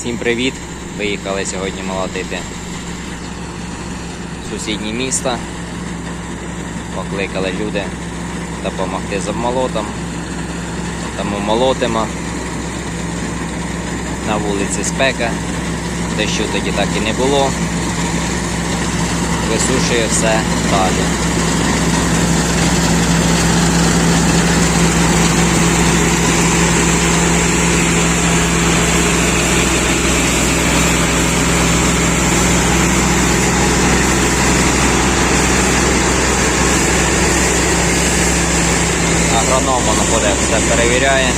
Всім привіт! Виїхали сьогодні молотити в сусіднє місто. Покликали люди допомогти з обмолотом. Тому молотимо. На вулиці спека. Дощу тоді так і не було. Висушує все далі. Агроном воно буде все перевіряє.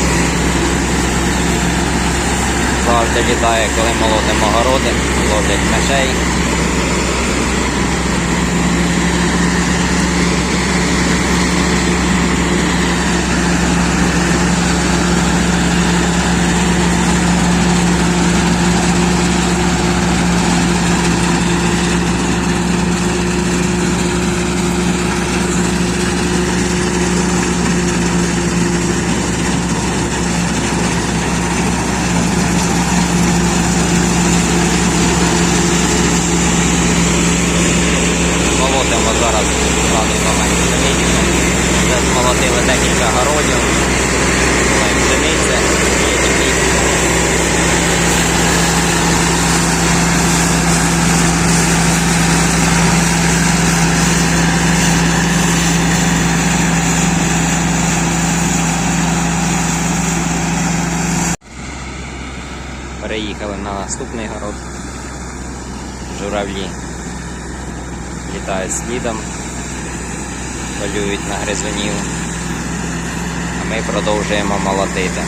Завжди літає, коли молодимо городи, ловлять мишей. Молотимо зараз даний момент пшеницю. Вже змолотили декілька городів. Пшениця, такі. Переїхали на наступний город. Журавлі літають слідом, полюють на гризунів, а ми продовжуємо молотити.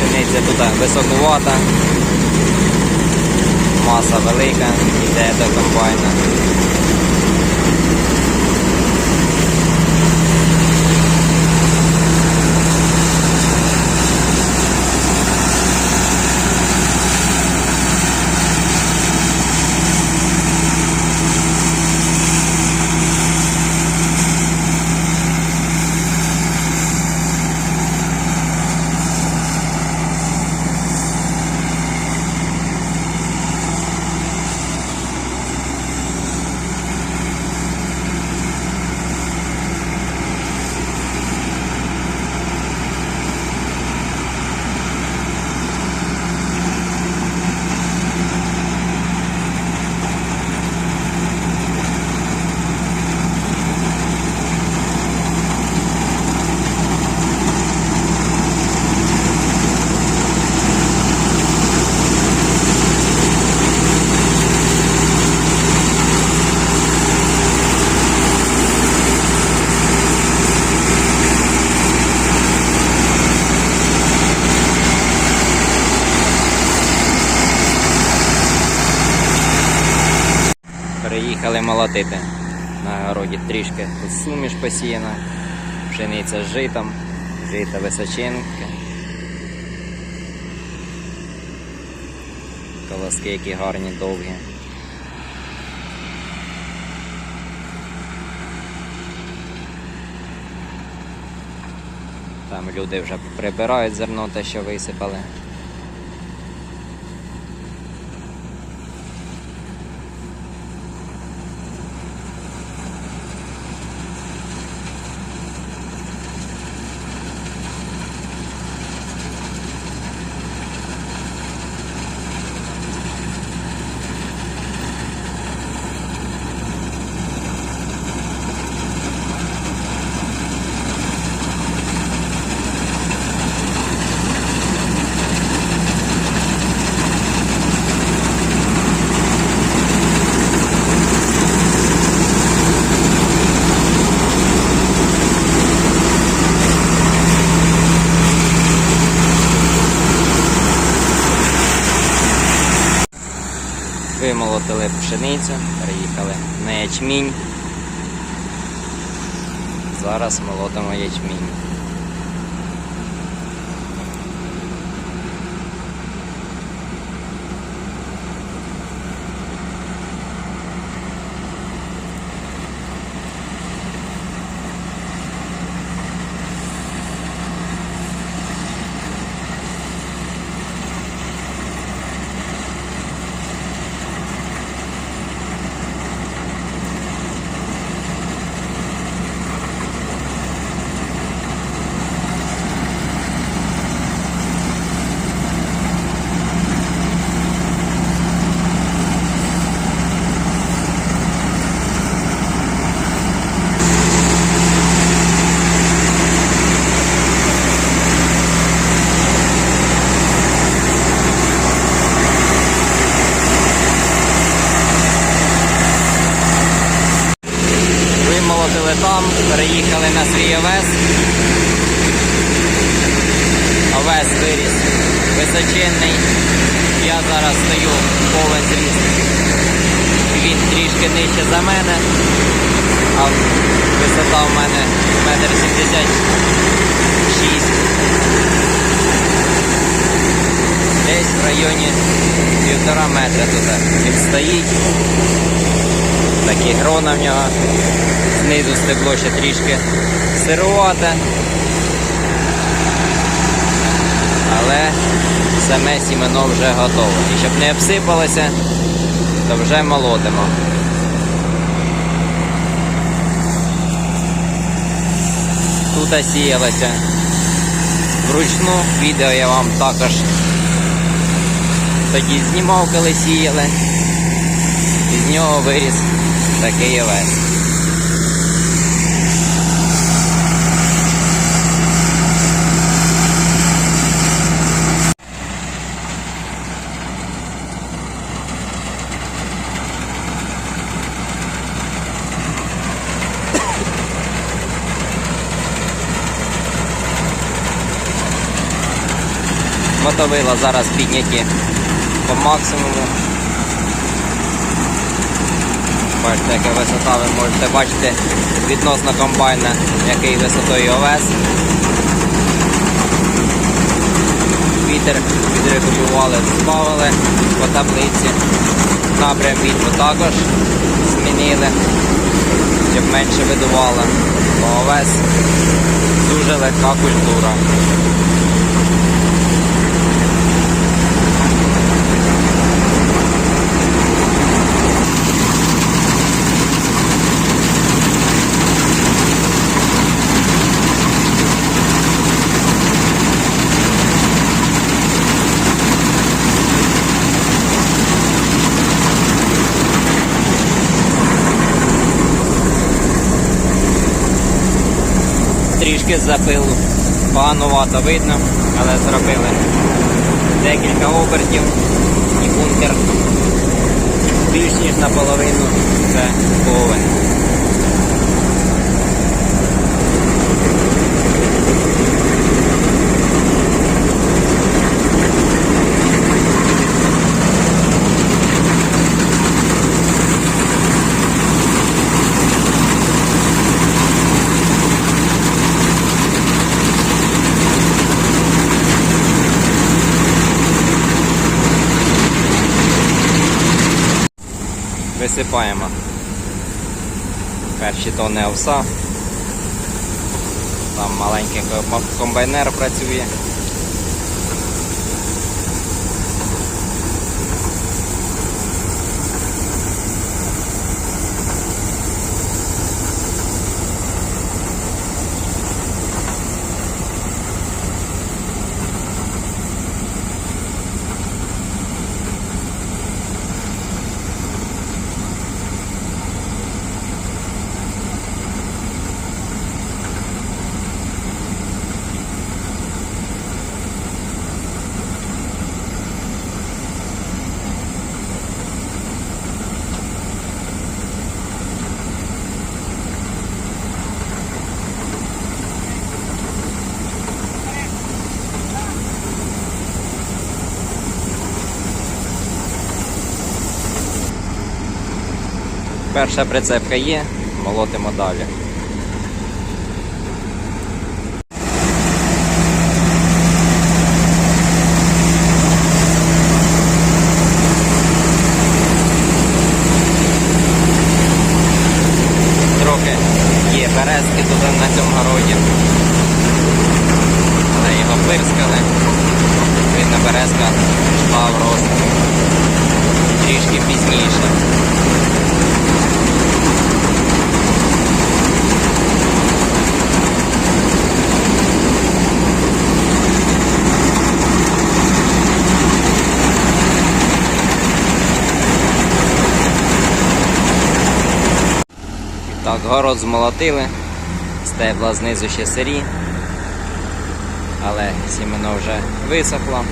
Пшениця тут високувата, маса велика, йде до комбайна. Переїхали. На городі трішки тут суміш посіяна, пшениця з житом, жита височинки. Колоски які гарні, довгі. Там люди вже прибирають зерно, те, що висипали. Молотили пшеницю, переїхали на ячмінь. Зараз молотимо ячмінь. Вимолотили там, переїхали на свій овес. Овес виріс височенний. Я зараз стою повен зріст. Він трішки нижче за мене, а висота в мене метр сімдесят шість. Десь в районі півтора метра тут він стоїть. Такі грона в нього. Знизу стебло ще трішки сирувате. Але саме сімено вже готове. І щоб не обсипалося, то вже молотимо. Тут сіялося вручну, відео я вам також тоді знімав, коли сіяли. І з нього виріс такий овес. Мотовила зараз підняті по максимуму. Бачите, яка висота, ви можете бачити відносно комбайна, який висотою овес. Вітер відрегулювали, збавили по таблиці. Напрям вітру також змінили, щоб менше видувало. Бо овес дуже легка культура. Трішки запилу. Поганувато видно, але зробили декілька обертів і бункер більш ніж наполовину це повен. Висипаємо перші тони овса. Там маленький комбайнер працює. Перша прицепка є, молотимо далі. Трохи є березки тут на цьому городі. Але його пирскали. Видно, березка йшла в рост трішки пізніше. Так, город змолотили, стебла знизу ще сирі, але сімено вже висохло.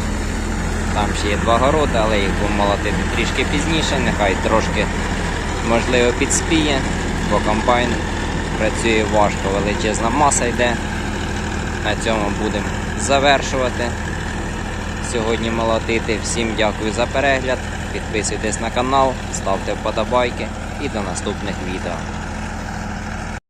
Там ще є два городи, але їх будемо молотити трішки пізніше, нехай трошки можливо підспіє, бо комбайн працює важко, величезна маса йде. На цьому будемо завершувати. Сьогодні молотити. Всім дякую за перегляд. Підписуйтесь на канал, ставте вподобайки і до наступних відео.